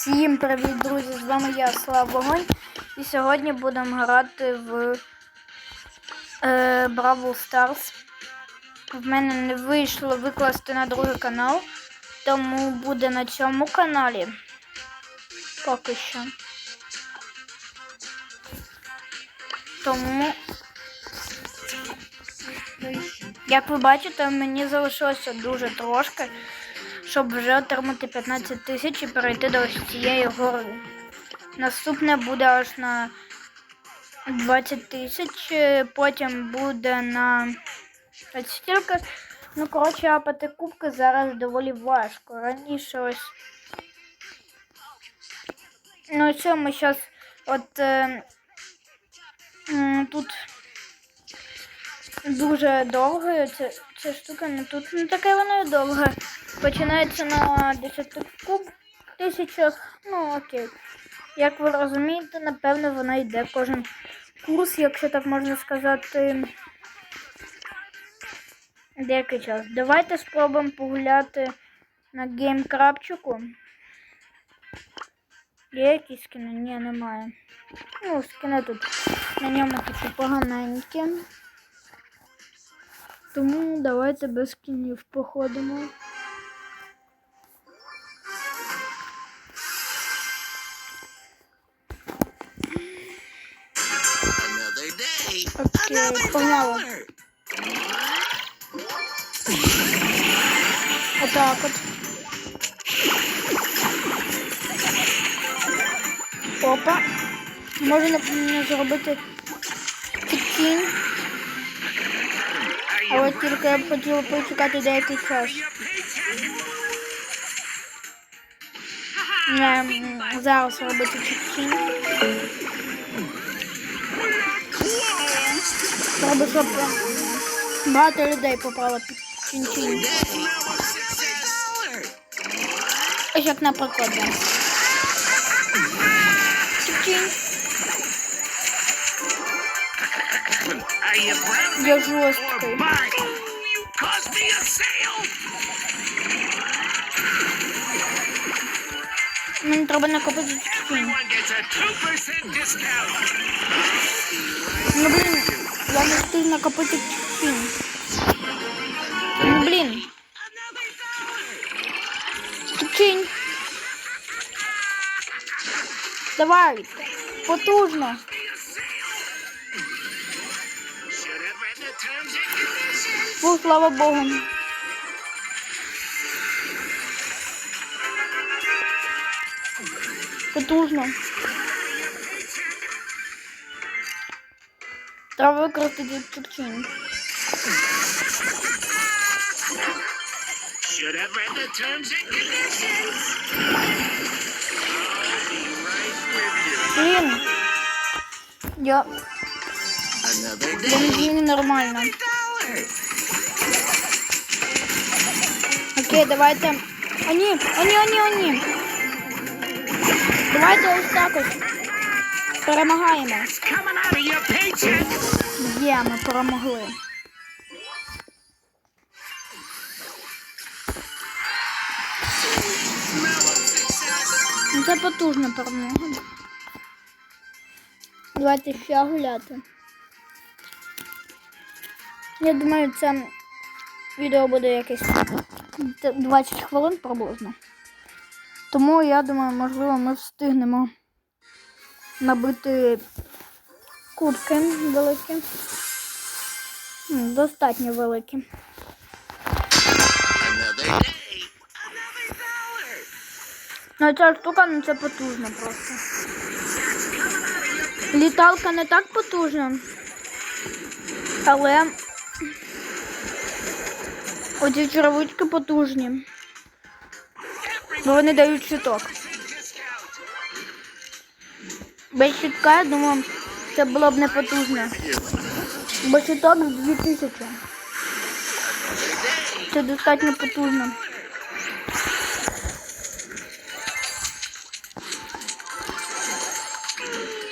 Всім привіт, друзі! З вами я, Слав Вогонь. І сьогодні будемо грати в е, Бравл Старс. В мене не вийшло викласти на другий канал, тому буде на цьому каналі. Поки що. Тому, як ви бачите, мені залишилося дуже трошки щоб вже отримати 15 тисяч і перейти до ось цієї гори. Наступне буде аж на 20 тисяч, е, потім буде на стільки. Ну, коротше, апати кубки зараз доволі важко. Раніше ось. Ну, що ми зараз от е, тут дуже довго. Ця, ця штука не тут не таке воно і довге. Починається на 10 куб тисячах. Ну окей. Як ви розумієте, напевно, вона йде кожен курс, якщо так можна сказати. Деякий час. Давайте спробуємо погуляти на геймкрапчику. Є якісь скини? Ні, немає. Ну, скини тут на ньому такі поганенькі. Тому давайте без скінів походимо. Погнали. dollar. Отак от. Опа. Можна зробити тінь. Але тільки я б хотіла почекати деякий час. Не, зараз робити тінь. Треба, щоб багато людей попало під чин-чин. Ось як наприклад. Чин-чин. Я жорсткий. Мені треба накопити чин. Everyone gets a 2% discount. Ну блін, я не встиг накопити чин. Ну блін, чин. Давай, потужно. Фу, слава Богу. Потужно. Треба використати чупчин. Should have read the terms and conditions. I'll be right with you. Блін. Я, Another я не day. зміни нормально. Dollar. Окей, давайте. О, ні, о, ні, о, ні, о, ні. Давайте ось так ось. Перемагаємо. Є, ми перемогли. Ну, Це потужна перемога. Давайте ще гуляти. Я думаю, це відео буде якесь 20 хвилин приблизно. Тому я думаю, можливо, ми встигнемо набити кубки великі. Достатньо великі. Ну ця штука, ну це потужно просто. Літалка не так потужна. Але оці черевички потужні. Бо вони дають щиток. Без щитка, я думаю, це було б не потужно. Бо щиток в 2000. Це достатньо потужно.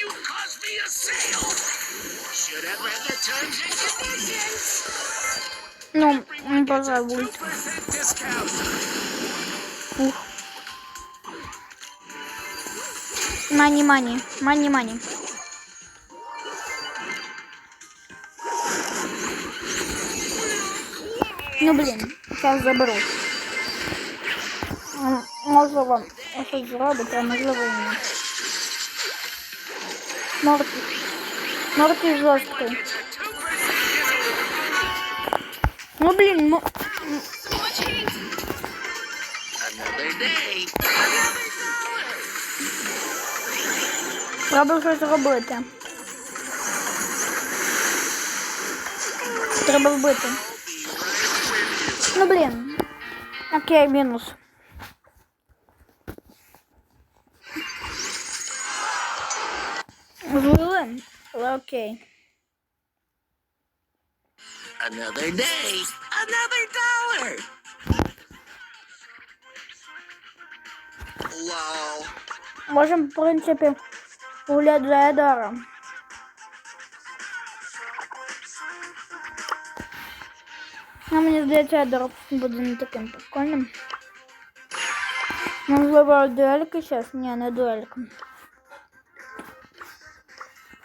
You caused me a Мані, мані, мані, мані. Ну блін, зараз заберу. М, Можливо, щось зробить, а можливо ні. Морті. Морті жорсткий. Ну блін, мо... Another day. Треба щось робити. Треба вбити. Ну блін. Окей, мінус. Злили? Але окей. Another day. Another dollar. Lol. Можемо, в принципі, погуляти за Едором. Ну, мені здається, Едор буде не таким прикольним. Можливо, дуелька зараз? Ні, не дуелька.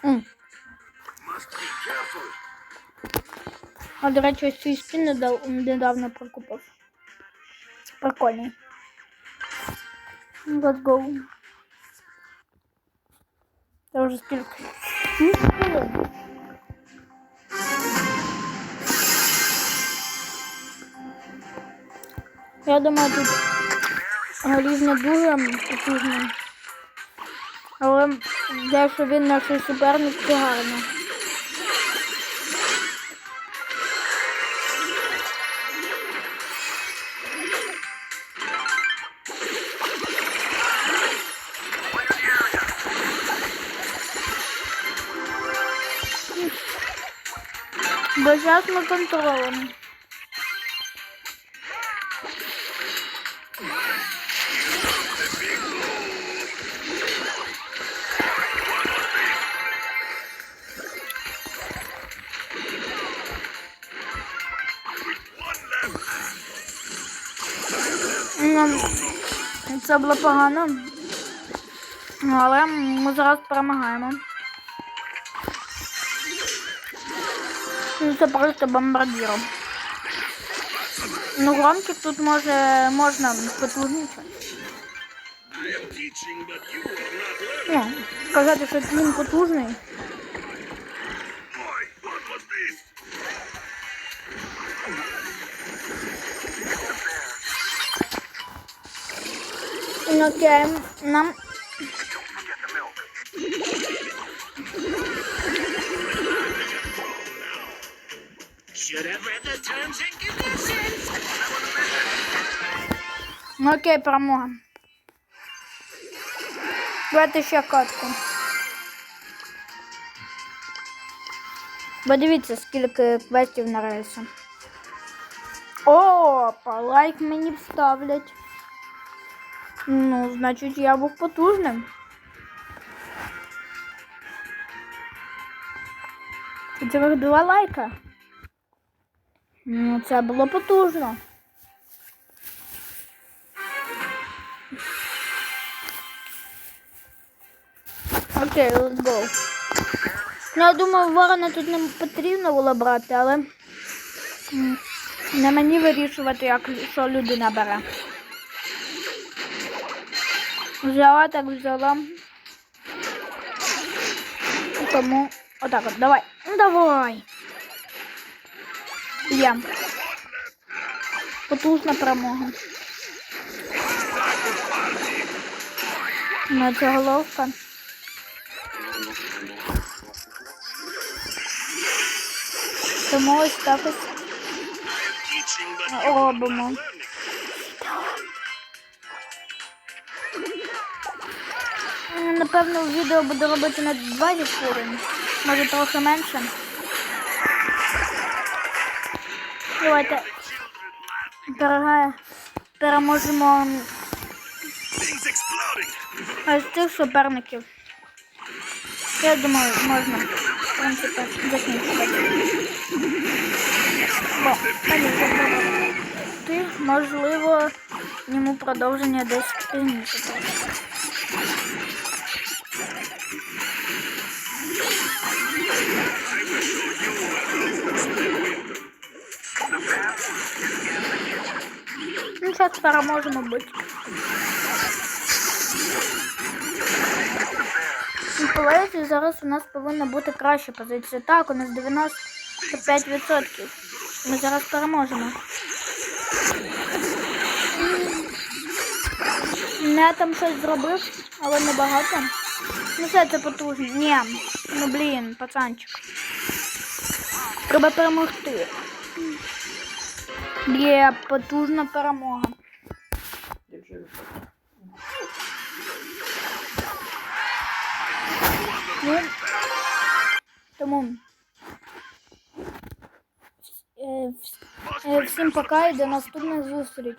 М. Must be careful. А, до речі, ось цей спін недав- недавно прокупив. Прикольний. Let's go. Я вже скільки. Я думаю, тут Галіз не дуже потужний. Але дещо він наш суперник, це гарно. Ми контролем. Ну, Це було погано. Ну, Але ми зараз перемагаємо. Ну, це просто бомбардіром. Ну, громких тут може можна потужніше. Ну, сказати, що він потужний. Ну, Окей, нам ну, окей, перемога. Давайте ще катку. Бо дивіться, скільки квестів на рейсі. Опа, лайк мені вставлять. Ну, значить, я був потужним. Цілих два лайка. Ну, це було потужно. Окей, go. Ну, я думаю, ворона тут не потрібно було брати, але не мені вирішувати, як що людина бере. Взяла, так взяла. Тому отак от, давай. Ну, Давай. Є. Потужна перемога. Ну, це головка. Тому ось так ось робимо. Напевно, відео буду робити на 20 хвилин. Може трохи менше. Давайте перегає. Переможемо ось цих суперників. Я думаю, можна, в принципі, закінчувати. Бо, ти, можливо, йому продовження десь пізніше. Переможемо бути. Миколаївці зараз у нас повинна бути краща позиція. Так, у нас 95%. Ми зараз переможемо. Не там щось зробив, але небагато. Ну все це потужно. Ні. Ну блін, пацанчик. Треба перемогти. Є потужна перемога. Ну, тому е, вс- е, всім пока і до наступних зустріч.